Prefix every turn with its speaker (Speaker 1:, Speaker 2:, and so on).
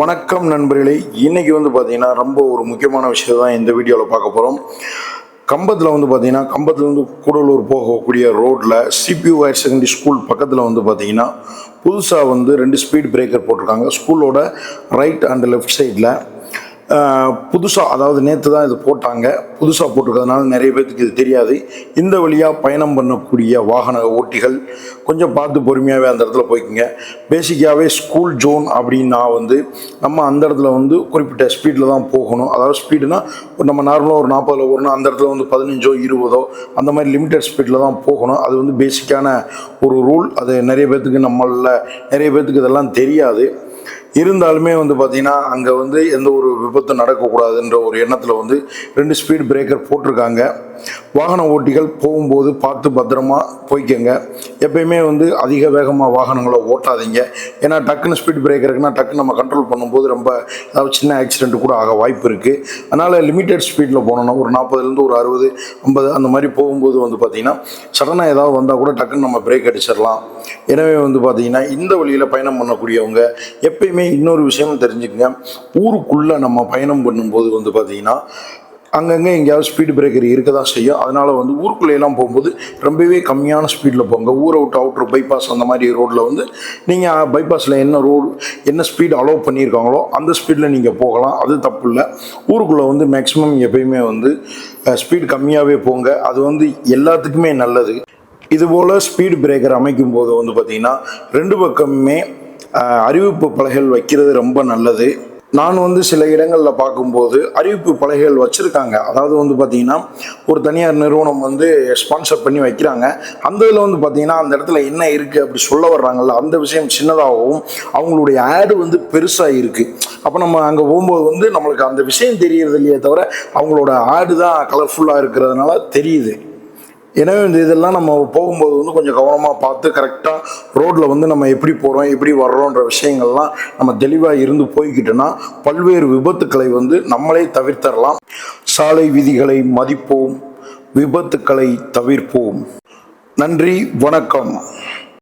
Speaker 1: வணக்கம் நண்பர்களே. இன்னைக்கு வந்து பார்த்தீங்கன்னா ரொம்ப ஒரு முக்கியமான விஷயம் தான் இந்த வீடியோவில் பார்க்க போகிறோம் கம்பத்தில் வந்து பார்த்தீங்கன்னா கம்பத்துலேருந்து கூடலூர் போகக்கூடிய ரோட்டில் சிபியூ ஹையர் செகண்டரி ஸ்கூல் பக்கத்தில் வந்து பார்த்தீங்கன்னா புதுசாக வந்து ரெண்டு ஸ்பீட் பிரேக்கர் போட்டிருக்காங்க. ஸ்கூலோட ரைட் அண்ட் லெஃப்ட் சைடில் புதுசாக அதாவது நேற்று தான் இது போட்டாங்க. புதுசாக போட்டிருக்கிறதுனால நிறைய பேர்த்துக்கு இது தெரியாது. இந்த வழியாக பயணம் பண்ணக்கூடிய வாகன ஓட்டிகள் கொஞ்சம் பார்த்து பொறுமையாகவே அந்த இடத்துல போய்க்குங்க. பேசிக்காகவே ஸ்கூல் ஜோன் அப்படின்னா வந்து நம்ம அந்த இடத்துல வந்து குறிப்பிட்ட ஸ்பீடில் தான் போகணும். அதாவது ஸ்பீடுனா நம்ம நார்மலாக ஒரு நாற்பதில் ஓடணும் அந்த இடத்துல வந்து பதினஞ்சோ இருபதோ அந்த மாதிரி லிமிட்டட் ஸ்பீடில் தான் போகணும். அது வந்து பேசிக்கான ஒரு ரூல் அது நிறைய பேர்த்துக்கு நம்மளில் நிறைய பேர்த்துக்கு இதெல்லாம் தெரியாது. இருந்தாலுமே வந்து பார்த்தீங்கன்னா அங்கே வந்து எந்த ஒரு விபத்தும் நடக்கக்கூடாதுன்ற ஒரு எண்ணத்தில் வந்து ரெண்டு ஸ்பீட் பிரேக்கர் போட்டிருக்காங்க. வாகன ஓட்டிகள் போகும்போது பார்த்து பத்திரமா போய்க்கங்க. எப்பயுமே வந்து அதிக வேகமாக வாகனங்களை ஓட்டாதீங்க. ஏன்னா டக்குன்னு ஸ்பீட் பிரேக் இருக்குன்னா டக்குன்னு நம்ம கண்ட்ரோல் பண்ணும்போது ரொம்ப ஏதாவது சின்ன ஆக்சிடென்ட் கூட ஆக வாய்ப்பு இருக்குது அதனால் லிமிட்டட் ஸ்பீடில் போனோம்னா ஒரு நாற்பதுலேருந்து ஒரு அறுபது ஐம்பது அந்த மாதிரி போகும்போது வந்து பார்த்திங்கன்னா சடனாக ஏதாவது வந்தால் கூட டக்குன்னு நம்ம பிரேக் அடிச்சிடலாம். எனவே வந்து பார்த்திங்கன்னா இந்த வழியில் பயணம் பண்ணக்கூடியவங்க எப்பயுமே இன்னொரு விஷயம் தெரிஞ்சுக்கங்க. ஊருக்குள்ளே நம்ம பயணம் பண்ணும்போது வந்து பார்த்திங்கன்னா அங்கங்கே எங்கேயாவது ஸ்பீடு பிரேக்கர் இருக்க தான் செய்யும். அதனால் வந்து ஊருக்குள்ளேயெல்லாம் போகும்போது ரொம்பவே கம்மியான ஸ்பீடில் போங்க. ஊரை விட்டு அவுட்ரு பைபாஸ் அந்த மாதிரி ரோட்டில் வந்து நீங்கள் பைபாஸில் என்ன ரோடு என்ன ஸ்பீடு அலோவ் பண்ணியிருக்காங்களோ அந்த ஸ்பீடில் நீங்கள் போகலாம். அது தப்பு இல்லை. ஊருக்குள்ளே வந்து மேக்ஸிமம் எப்பயுமே வந்து ஸ்பீடு கம்மியாகவே போங்க. அது வந்து எல்லாத்துக்குமே நல்லது. இதுபோல் ஸ்பீடு பிரேக்கர் அமைக்கும் போது வந்து பார்த்திங்கன்னா ரெண்டு பக்கமுமே அறிவிப்பு பலகைகள் வைக்கிறது ரொம்ப நல்லது. நான் வந்து சில இடங்களில் பார்க்கும்போது அறிவிப்பு பலகைகள் வச்சுருக்காங்க. அதாவது வந்து பார்த்திங்கன்னா ஒரு தனியார் நிறுவனம் வந்து ஸ்பான்சர் பண்ணி வைக்கிறாங்க. அந்த இதில் வந்து பார்த்திங்கன்னா அந்த இடத்துல என்ன இருக்குது அப்படி சொல்ல வர்றாங்கல்ல அந்த விஷயம் சின்னதாகவும் அவங்களுடைய ஆடு வந்து பெருசாக இருக்குது அப்போ நம்ம அங்கே போகும்போது வந்து நம்மளுக்கு அந்த விஷயம் தெரியறது இல்லையே தவிர அவங்களோட ஆடு தான் கலர்ஃபுல்லாக இருக்கிறதுனால தெரியுது. எனவே இந்த இதெல்லாம் நம்ம போகும்போது வந்து கொஞ்சம் கவனமாக பார்த்து கரெக்டாக ரோட்டில் வந்து நம்ம எப்படி போகிறோம் எப்படி வர்றோன்ற விஷயங்கள்லாம் நம்ம தெளிவாக இருந்து போய்கிட்டோன்னா பல்வேறு விபத்துக்களை வந்து நம்மளே தவிர்த்தரலாம். சாலை விதிகளை மதிப்போம் விபத்துக்களை தவிர்ப்போம். நன்றி வணக்கம்.